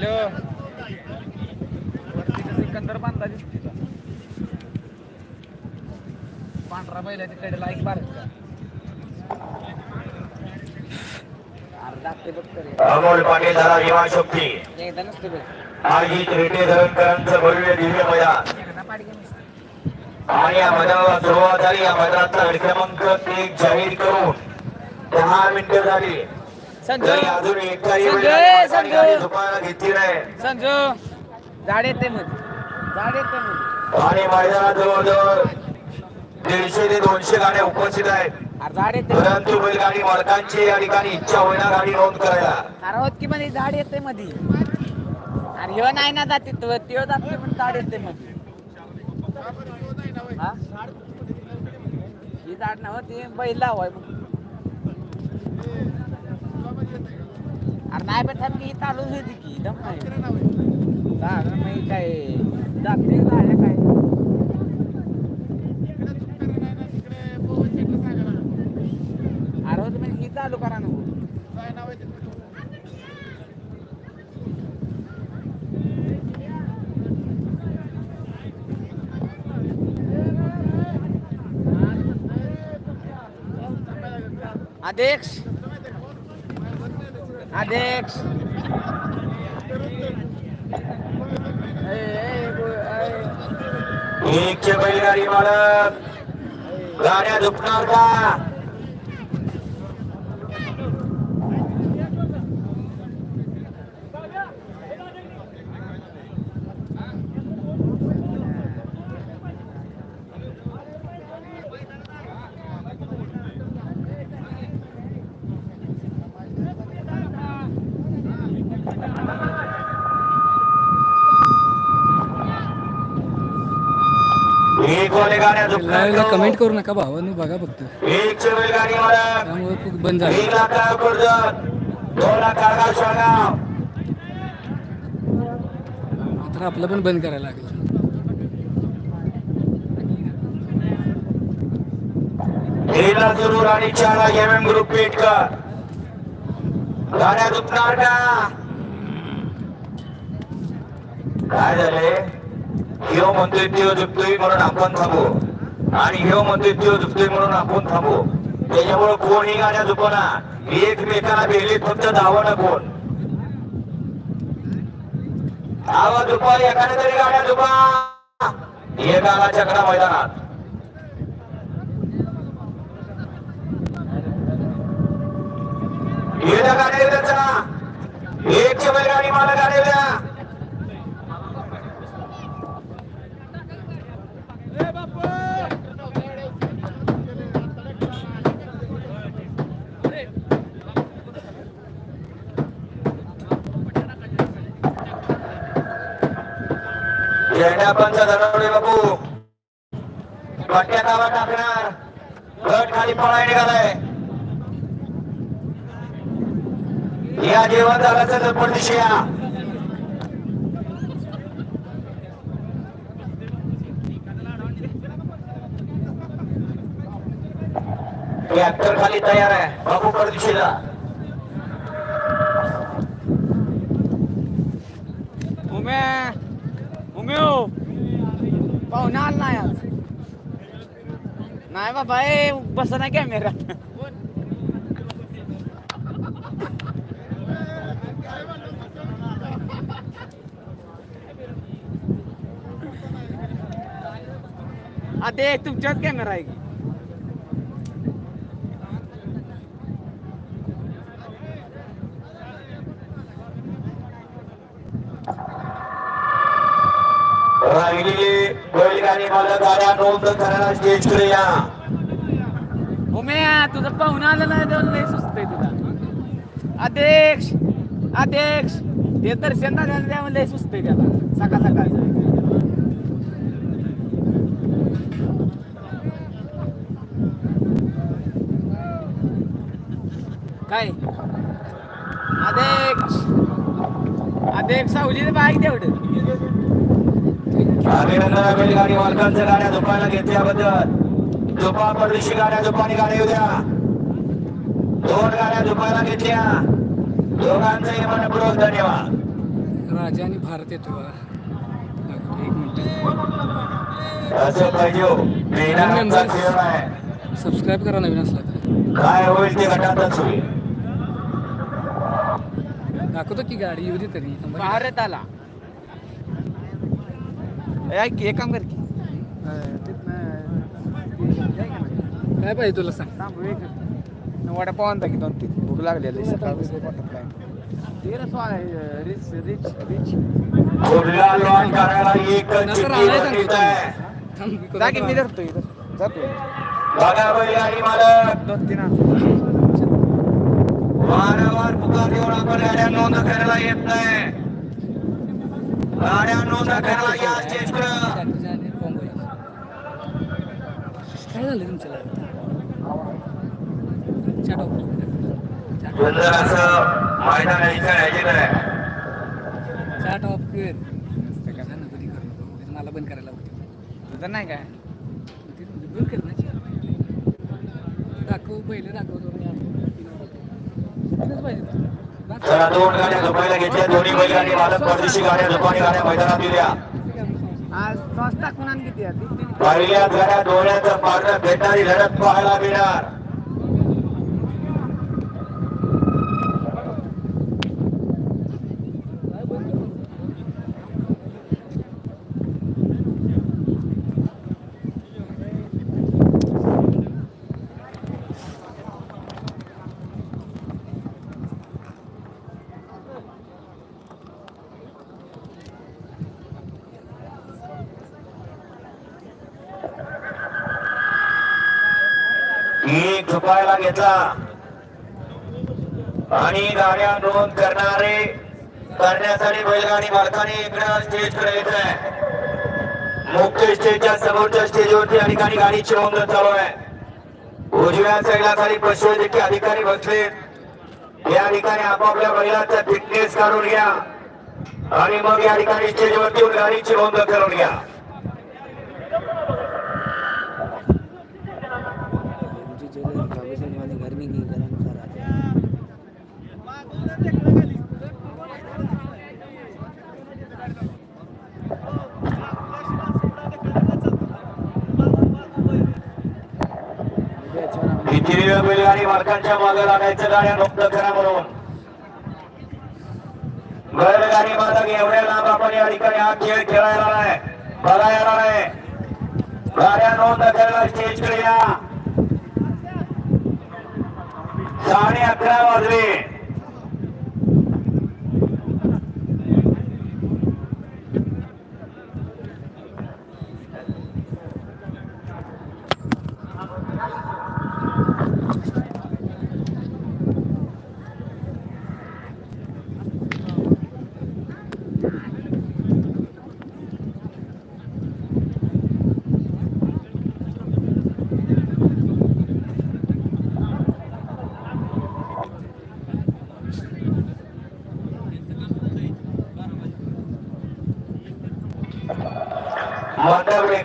Hello. Sikandar बांधला दिसते का? पांढरा बैलाच्या कडेला एक बार अमोल पाटील झाला विमा शक्ती. एकदा नसते रेटे धरणकरांचं भव्य दिव्य मैदान. एकदा पाडगे नसते. आणि या मैदानाला सुरुवात झाली. या मैदानातला क्रमांक एक जाहीर करून दहा मिनिटं झाली. संजू अजून एकही संजू, बैल या संजू. गाडी झोपायला घेतली नाही. संजू झाड येते मध्ये झाड येते आणि मैदानात जवळजवळ दीडशे ते दोनशे गाड्या उपस्थित आहेत. अरे झाड येते. परंतु बैलगाडी मालकांची या ठिकाणी इच्छा होईना गाडी नोंद करायला. अरे होत की मध्ये झाड येते मध्ये अरे ह्यो नाही ना जाते तो त्यो जाते पण झाड येते मध्ये हा? ही झाड ना ती बैल लावाय मग अरे नाही पण ही चालूच होती की दम नाही झाड नाही काय जाते झाड काय? अरे होत म्हणजे ही चालू करा नको अध्यक्ष अध्यक्ष ए, ए, गो- ए. बैलगाडी मालक गाड्या झुकणार का लाईव्हला? कमेंट करू नका भावानं बघा फक्त त्यामुळे खूप बंद झालं तर आपलं पण बंद करायला लागेल। तीनला सुरू आणि चारला एम एम ग्रुप पेटकर गाड्या झुकणार का? काय झालंय? ह्यो म्हणतोय त्यो झुकतोय म्हणून आपण थांबू. आणि ह्यो म्हणतोय त्यो झुकतोय म्हणून आपण थांबू. त्याच्यामुळे कोणी गाड्या झुकवना एकमेकाला भेलीत फक्त धावणं कोण. आवाज झुपा एखाद्या तरी गाड्या झुपा एकाला चक्रा मैदानात. येत्या गाड्या येत्या चला एकशे बैलगाडी मला गाड्या द्या झेंडापंच धनवडे बापू. पट्ट्या नावा टाकणार गट खाली पळाय निघालाय. या जेवण झाल्याचं दर्पण दिशया ट्रॅक्टर खाली तयार आहे. बाबू परदिशीला उम्या उम्यो पाहुणा आला नाही आज नाही बाबा ए बस नाही कॅमेरा आता तुमच्याच कॅमेरा आहे की राहिलेले बैलगाडी गाड्या नोंद स्टेजकडे या उम्या तुझं पाहुणा आलं नाही देऊन लय सुचतंय तुला. अध्यक्ष अध्यक्ष. ते दर्शन झालं त्यामुळे लय सुचतंय त्याला. सकाळ सकाळचं. काय? अध्यक्ष. अध्यक्ष सावली बाईक तेवढं. अभिनंदन बैलगाडी मालकांच्या गाड्या झोपायला घेतल्याबद्दल झोपा परदेशी गाड्या झोपानी गाड्या दोन गाड्या झोपायला घेतल्या. दोघांचंही मनपूर्वक धन्यवाद. राजा आणि भारत येतो. बघा दाखवतो एक मिनिट. असं पाहिजे हो. सबस्क्राईब करा नवीन असला तर. काय होईल ते गटातच होईल. दाखवतो की गाडी येऊ दे तरी. भारत आला ऐक की, एक काम कर की. आहे? काय पाहिजे तुला सांग? वडापाव आणता की दोन तीन. भूक लागलेली सकाळपासून. पोटात काय ते रे स्वाद आहे, रिच रिच रिच पुढला लॉन करायला एक नंतर चिठ्ठी आहे थांब, मी जा की मी करतो. धरतो इथं जातो बघा बैलगाडी मालक दोन तीन आणतो वारंवार पुकार देऊन आपण गाड्या नोंद करायला येत नाही. गाड्या नोंद करायला या चाटूच्या आणि combo आहे. काय झालं तुमच्याला चाट ऑफ कर कधी करू मला बंद करायला होते तुझं नाही काय बंद कर ना chat. दाखव पहिले दाखवतो पाहिजे दोन गाड्या झोपायला घेतल्या. दोन्ही बैलगाडी मालक परदेशी गाड्या झोपाणी गाड्या मैदानात दिल्या. स्वस्त कुणान किती आहे? पहिल्या तीन पहिल्याच गाड्या डोळ्याचं पारणं भेटणारी लढत पाहायला मिळणार एक झोपायला घेतला. आणि गाड्या नोंद करणारे करण्यासाठी बैलगाडी मालकाने इकडे स्टेजकडे येत आहे मुख्य स्टेजच्या समोरच्या स्टेजवरती या ठिकाणी गाडीची नोंद चालू आहे. उजव्या साईडला खाली पशुवैद्यकीय अधिकारी बसले. या ठिकाणी आपापल्या बैलाचा फिटनेस काढून घ्या. आणि मग या ठिकाणी स्टेजवरती गाडीची नोंद करून घ्या. किती वेळ बैलगाडी मालकांच्या मागे लागायचं गाड्या नोंद करा म्हणून बैलगाडी मालक एवढ्या लांब आपण या ठिकाणी हा खेळ खेळायला नाही बघायला नाही गाड्या नोंद करायला स्टेजकडे या. साडे अकरा वाजले.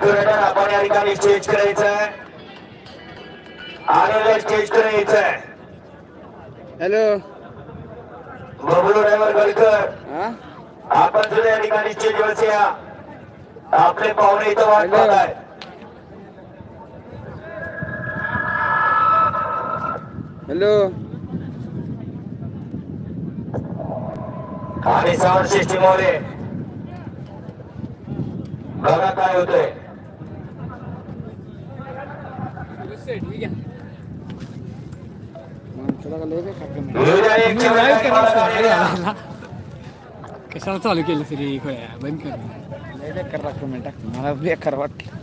आपण या ठिकाणी स्टेज करायचं आहे आलेलं स्टेज करायचं आहे हॅलो. बबलू ड्रायव्हर गडकर. हा? आपण सुद्धा या ठिकाणी स्टेजवर या. आपले पाहुणे इथं वाट हॅलो. पाहत आहे हॅलो. आणि साऊंड सिस्टीममध्ये बघा काय होतंय Set, मी घ्या. माणसाला का लय बेकार कमेंट. येऊ द्या एक मी चिमणी live गाडी करायला मला गाडी द्या. सांगितलं. कशाला चालू केलं तरी बंद कर. बेकार टाकते मला बेकार वाटलं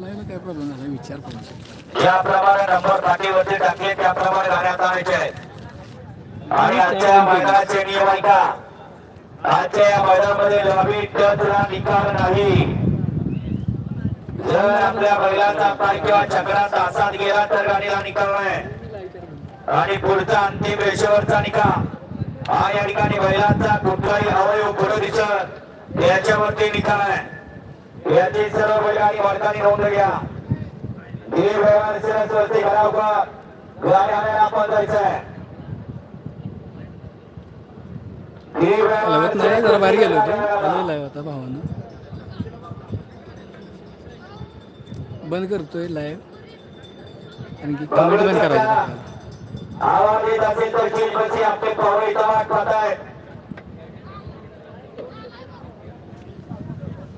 लाईव्हला काय प्रॉब्लेम झाला? विचार करू शकतो. ज्याप्रमाणे नंबर पाठीवरती टाकले त्याप्रमाणे गाड्यात आणायचे आहेत आणि आजच्या मैदानाचे नियम ऐका. आजच्या या मैदानामध्ये लॉबी टचला निकाल नाही. जर आपल्या बैलाचा पाय किंवा चक्रात तासात गेला तर गाडीला निकाल नाही आणि पुढचा अंतिम रेषेवरचा निकाल. हा या ठिकाणी बैलाचा कुठलाही अवयव पुढे दिसत याच्यावरती निकाल आहे. याची सर्व बैलगाडी मालकांनी नोंद घ्या. हे व्यवहार सरस्वती घरावर गाडी आणायला आपण जायचं आहे हे लावत नाही जरा बाहेर गेलो होतो. आलो लाईव्ह आता भावानं. बंद करतोय लाईव्ह आणखी कमेंट बंद करायचं आवाज येत असेल तर चिलबसी आपले पावळे इथं वाट पाहताय